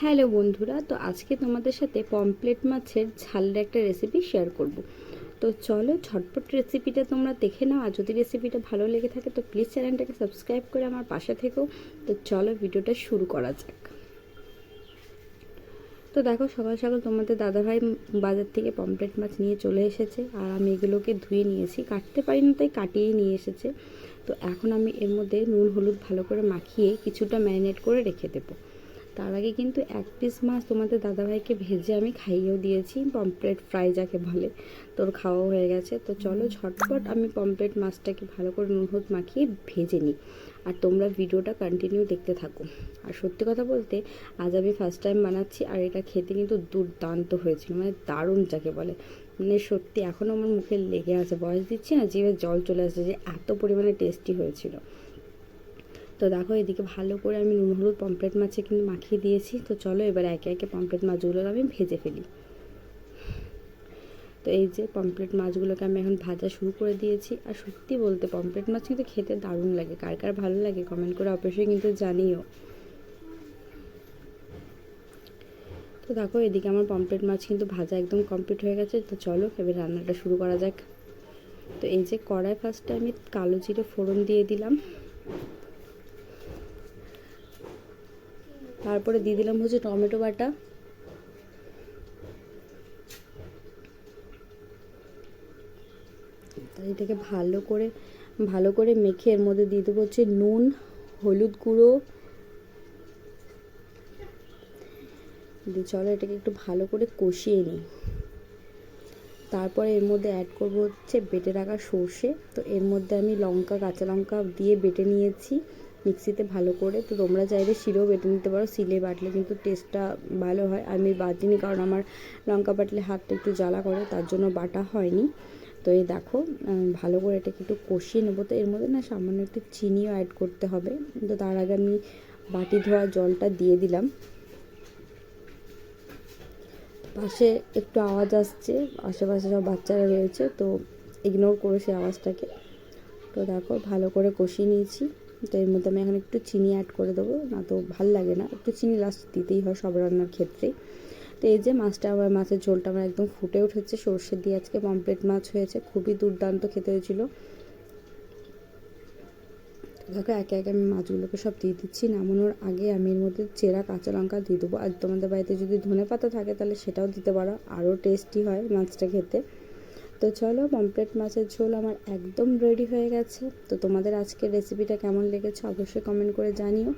Hello বন্ধুরা, তো আজকে তোমাদের সাথে পমপ্লেট মাছের ঝালের একটা রেসিপি শেয়ার করব। তো চলো ঝটপট রেসিপিটা তোমরা দেখে নাও, আর যদি রেসিপিটা ভালো লেগে থাকে তো প্লিজ চ্যানেলটাকে সাবস্ক্রাইব করে আমার পাশে থেকো। তো চলো ভিডিওটা শুরু করা যাক। তো দেখো সকাল সকাল তোমাদের দাদাভাই বাজার থেকে পমপ্লেট মাছ নিয়ে চলে এসেছে, আর আমি এগুলোকে ধুয়ে নিয়েছি। কাটতে পারি না তাই কাটিয়েই নিয়ে এসেছে। তো এখন আমি এর মধ্যে নুন, হলুদ ভালো করে মাখিয়ে কিছুটা ম্যারিনেট করে রেখে দেবো। তার আগে কিন্তু এক পিস মাছ তোমাদের দাদাভাইকে ভেজে আমি খাইয়েও দিয়েছি পমপ্লেট ফ্রাই যাকে বলে। তোর খাওয়া হয়ে গেছে। তো চলো ঝটপট আমি পমপ্লেট মাছটাকে ভালো করে নুন মাখিয়ে ভেজে নিই। আর তোমরা ভিডিওটা কন্টিনিউ দেখতে থাকো। আর সত্যি কথা বলতে, আজ আমি ফার্স্ট টাইম বানাচ্ছি আর এটা খেতে কিন্তু দুর্দান্ত হয়েছিল। মানে দারুণ যাকে বলে। মানে সত্যি এখনও আমার মুখে লেগে আছে। বয়স দিচ্ছি না জিভে জল চলে আসছে যে এত পরিমাণে টেস্টি হয়েছিল। তো দেখো, এদিকে ভালো করে আমি নুন, হলুদ পমপ্লেট মাছে কিন্তু মাখিয়ে দিয়েছি। তো চলো এবার একে একে পমপ্লেট মাছগুলো আমি ভেজে ফেলি। তো এই যে পমপ্লেট মাছগুলোকে আমি এখন ভাজা শুরু করে দিয়েছি। আর সত্যি বলতে পমপ্লেট মাছ কিন্তু খেতে দারুণ লাগে। কার কার ভালো লাগে কমেন্ট করে অবশ্যই কিন্তু জানিও। তো দেখো, এদিকে আমার পমপ্লেট মাছ কিন্তু ভাজা একদম কমপ্লিট হয়ে গেছে। তো চলো এবার রান্নাটা শুরু করা যাক। তো এই যে কড়াই ফার্স্টে আমি কালো জিরে ফোড়ন দিয়ে দিলাম। তারপরে দিয়ে দিলাম হচ্ছে টমেটো বাটা। এটাকে ভালো করে ভালো করে মেখে এর মধ্যে দিয়ে দেবো হচ্ছে নুন, হলুদ গুঁড়ো। দিয়ে চলো এটাকে একটু ভালো করে কষিয়ে নিই। তারপরে এর মধ্যে অ্যাড করব হচ্ছে বেটে রাখা সর্ষে। তো এর মধ্যে আমি লঙ্কা, কাঁচা লঙ্কা দিয়ে বেটে নিয়েছি। মিক্সিতে ভালো করে। তো তোমরা চাইলে শিলেও বেটে নিতে পারো। শিলে বাটলে কিন্তু টেস্টটা ভালো হয়। আমি বাটিনি কারণ আমার লঙ্কা বাটলে হাতটা একটু জ্বালা করে, তার জন্য বাটা হয়নি। তো এই দেখো ভালো করে এটাকে একটু কষিয়ে নেব। তো এর মধ্যে না সামান্য একটু চিনিও অ্যাড করতে হবে। তো তার আগে আমি বাটি ধোয়া জলটা দিয়ে দিলাম। পাশে একটু আওয়াজ আসছে। আশেপাশে সব বাচ্চারা রয়েছে। তো ইগনোর করে সেই আওয়াজটাকে। তো দেখো, ভালো করে কষিয়ে নিয়েছি। তো এর মধ্যে আমি এখন একটু চিনি অ্যাড করে দেবো, না তো ভালো লাগে না। একটু চিনি লাস্ট দিতেই হয় সব রান্নার ক্ষেত্রেই। তো এই যে মাছটা আমার, মাছের ঝোলটা আমার একদম ফুটে উঠেছে, সর্ষে দিয়ে আজকে পমপ্লেট মাছ হয়েছে, খুবই দুর্দান্ত খেতে হয়েছিল। দেখো, একে একে আমি মাছগুলোকে সব দিয়ে দিচ্ছি, নামানোর আগে আমি এর মধ্যে চেরা কাঁচা লঙ্কা দিয়ে দেবো। আর তোমাদের বাড়িতে যদি ধনে পাতা থাকে তাহলে সেটাও দিতে পারো, আরও টেস্টি হয় মাছটা খেতে। তো চলো পমপ্লেট মাছের ঝোল আমার একদম রেডি হয়ে গেছে। তো তোমাদের আজকের রেসিপিটা কেমন লেগেছে অবশ্যই কমেন্ট করে জানিও।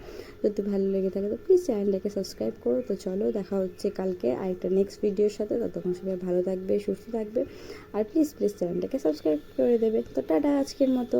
যদি ভালো লেগে থাকে তো প্লিজ চ্যানেলটাকে সাবস্ক্রাইব করো। তো চলো, দেখা হচ্ছে কালকে আর একটা নেক্সট ভিডিওর সাথে। ততক্ষণ সবাই ভালো থাকবে, সুস্থ থাকবে। আর প্লিজ প্লিজ চ্যানেলটাকে সাবস্ক্রাইব করে দেবে। তো টাটা আজকের মতো।